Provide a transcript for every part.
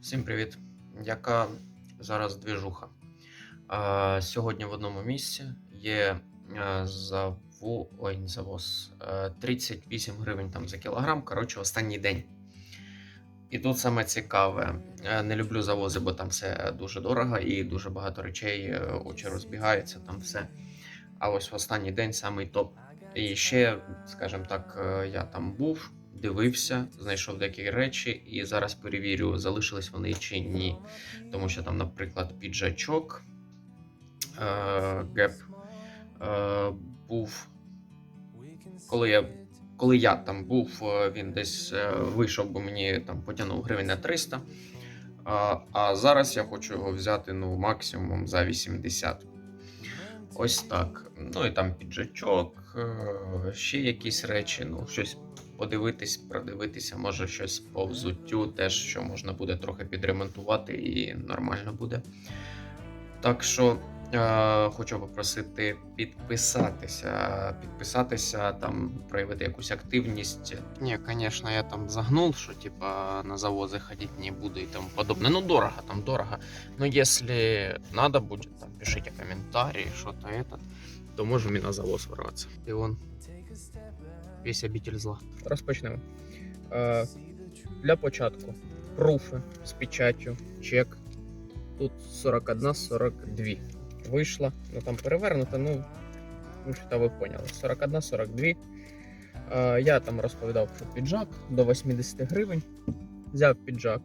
Всім привіт! Яка зараз двіжуха? Сьогодні в одному місці є заву... Ой, не завоз. е, 38 гривень там за кілограм. Коротше, останній день. І тут саме цікаве. Не люблю завози, бо там все дуже дорого і дуже багато речей, е, очі розбігаються, там все. А ось в останній день самий топ. І ще, скажімо так, е, я там був, дивився, знайшов деякі речі, і зараз перевірю, залишились вони чи ні. Тому що там, наприклад, піджачок е, геп е, був. Коли я, коли я там був, е, він десь е, вийшов, бо мені там потягнув гривень на 300. А, а зараз я хочу його взяти ну, максимум за 80. Ось так. Ну і там піджачок, е, ще якісь речі, ну, щось подивитись, продивитися, може щось по взуттю, теж що можна буде трохи підремонтувати і нормально буде. Так що хочу попросити підписатися, підписатися, там проявити якусь активність. Ні, звісно, я там загнув, що типа на завози ходити не буду і тому подобне. Ну, дорого, там дорого. Но если надо будет, там пишите комментарии, что-то это, то можем и на завоз ворваться. І он весь обитель зла. Розпочнемо. Е, для початку пруфи з печаттю, чек. Тут 41-42. Вийшла, ну там перевернута, ну, що ви поняли. 41-42. Е, я там розповідав про піджак до 80 гривень. Взяв піджак.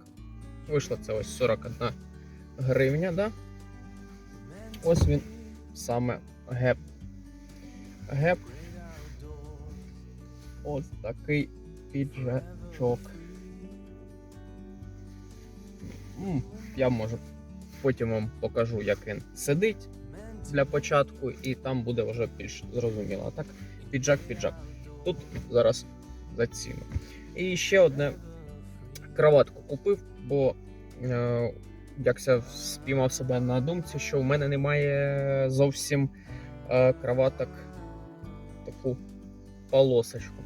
Вийшло це ось 41 гривня, да? Ось він саме геп. Геп. Ось такий піджачок. М, Я можу потім вам покажу, як він сидить для початку, і там буде вже більш зрозуміло. Так, піджак-піджак. Тут зараз заціну. І ще одне кроватку купив, бо е, якся спіймав себе на думці, що в мене немає зовсім е, кроваток таку полосочку.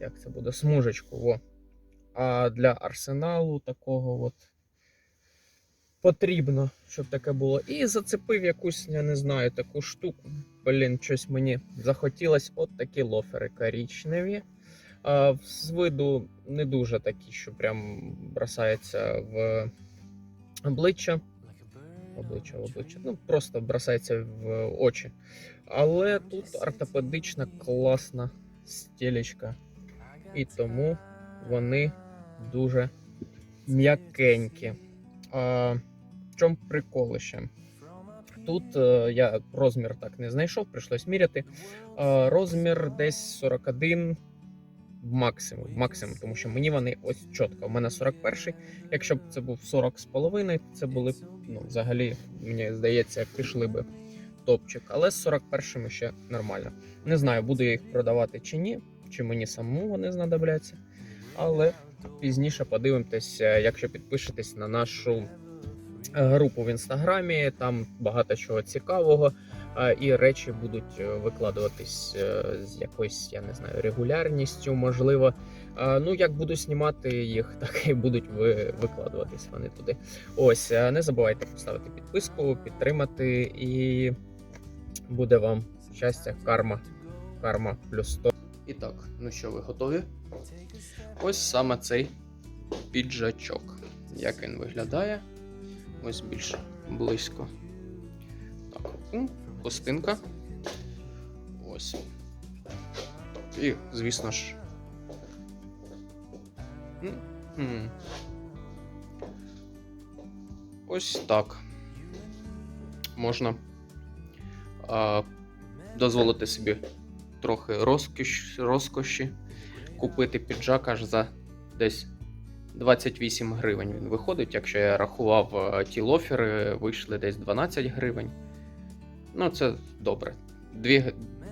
Як це буде? Смужечку. Во. А для арсеналу такого от потрібно, щоб таке було. І зацепив якусь, я не знаю, таку штуку. Блін, щось мені захотілось. От такі лофери коричневі. А, з виду не дуже такі, що прям бросається в обличчя. Обличчя, обличчя. Ну, просто бросається в очі. Але тут ортопедична класна стілечка. І тому вони дуже м'якенькі. А, чому прикол ще? Тут е, я розмір так не знайшов, прийшлось міряти. Е, розмір десь 41 максимум, максимум, тому що мені вони ось чітко. У мене 41. Якщо б це був 40 з половиною, це були б, ну, взагалі, мені здається, пішли би топчик. Але з 41 ще нормально. Не знаю, буду я їх продавати чи ні, чи мені самому вони знадобляться. Але пізніше подивимось, якщо підпишетесь на нашу групу в інстаграмі, там багато чого цікавого, е, і речі будуть е, викладуватись е, з якоюсь, я не знаю, регулярністю, можливо. Е, Ну, як буду знімати їх, так і будуть викладуватись вони туди. Ось, е, не забувайте поставити підписку, підтримати, і буде вам щастя, карма, карма плюс 100. І так, ну що, ви готові? Ось саме цей піджачок. Як він виглядає? Ось більш близько. Так, м, хустинка. Ось. І, звісно ж. Ось так. Можна а, дозволити собі трохи розкіш, розкоші купити піджак аж за десь 28 гривень. Він виходить. Якщо я рахував е, ті лофери, вийшли десь 12 гривень. Ну, це добре. 2,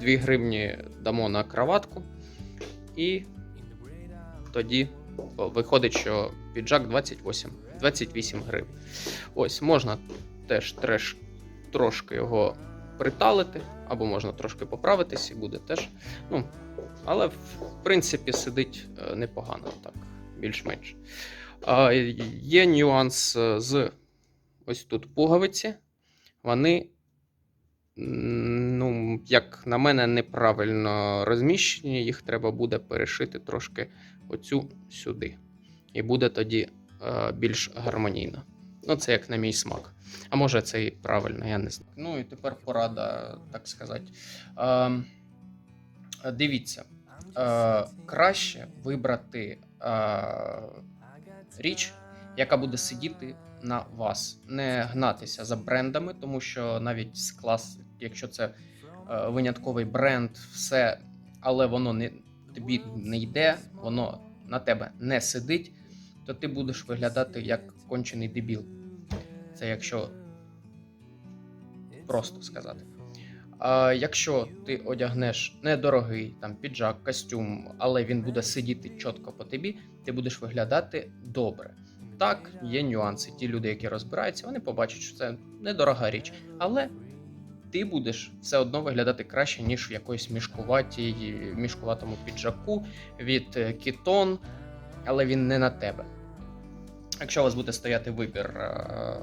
2 гривні дамо на кроватку. І тоді виходить, що піджак 28, 28 гривень. Ось, можна теж треш, трошки його приталити, або можна трошки поправитись, і буде теж. Ну, але в принципі сидить е, непогано, так, більш-менш. Є нюанс е, з ось тут пуговиці. Вони, ну, як на мене, неправильно розміщені. Їх треба буде перешити трошки оцю сюди. І буде тоді е, більш гармонійно. Ну, це як на мій смак. А може, це і правильно, я не знаю. Ну і тепер порада, так сказати. Е, дивіться, е, краще вибрати річ, яка буде сидіти на вас, не гнатися за брендами, тому що навіть з клас, якщо це е, винятковий бренд, все, але воно не тобі не йде, воно на тебе не сидить, то ти будеш виглядати як кончений дебіл. Це якщо просто сказати. А якщо ти одягнеш недорогий там піджак, костюм, але він буде сидіти чітко по тобі, ти будеш виглядати добре. Так, є нюанси. Ті люди, які розбираються, вони побачать, що це недорога річ, але ти будеш все одно виглядати краще, ніж в якоїсь мішкуватій, мішкуватому піджаку від е, Кітон, але він не на тебе. Якщо у вас буде стояти вибір е,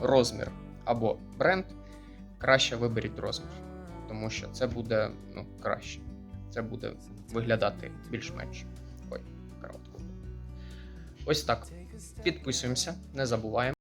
розмір або бренд, краще виберіть розмір, тому що це буде ну, краще. Це буде виглядати більш-менш. Ой, коротко. Ось так. Підписуємося, не забуваємо.